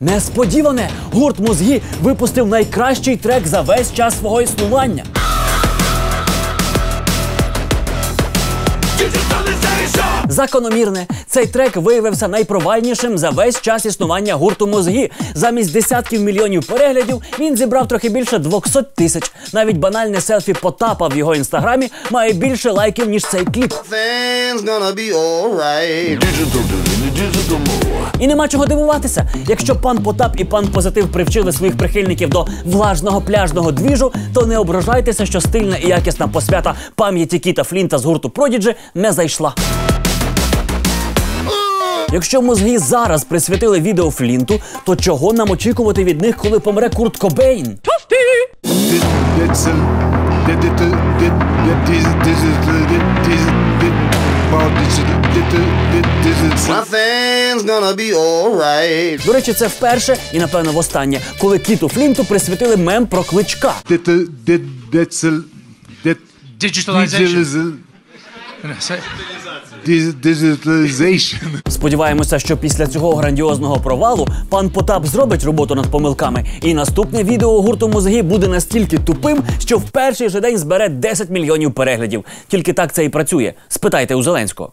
Несподіване, гурт мозги випустив найкращий трек за весь час свого існування. Закономірне, цей трек виявився найпровальнішим за весь час існування гурту мозги. Замість десятків мільйонів переглядів він зібрав трохи більше 200 тисяч. Навіть банальне селфі Потапа в його інстаграмі має більше лайків, ніж цей кліп. Things gonna be. І нема чого дивуватися. Якщо пан Потап і пан Позитив привчили своїх прихильників до влажного пляжного двіжу, то не ображайтеся, що стильна і якісна посвята пам'яті Кіта Флінта з гурту Продіджі не зайшла. Якщо мозги зараз присвятили відео Флінту, то чого нам очікувати від них, коли помре Курт Кобейн? Nothing's gonna be alright. До речі, це вперше і напевно востаннє, коли Кіту Флінту присвятили мем про кличка. Digitalization. Digitalization. Сподіваємося, що після цього грандіозного провалу пан Потап зробить роботу над помилками, і наступне відео гурту мозги буде настільки тупим, що в перший же день збере 10 мільйонів переглядів. Тільки так це і працює. Спитайте у Зеленського.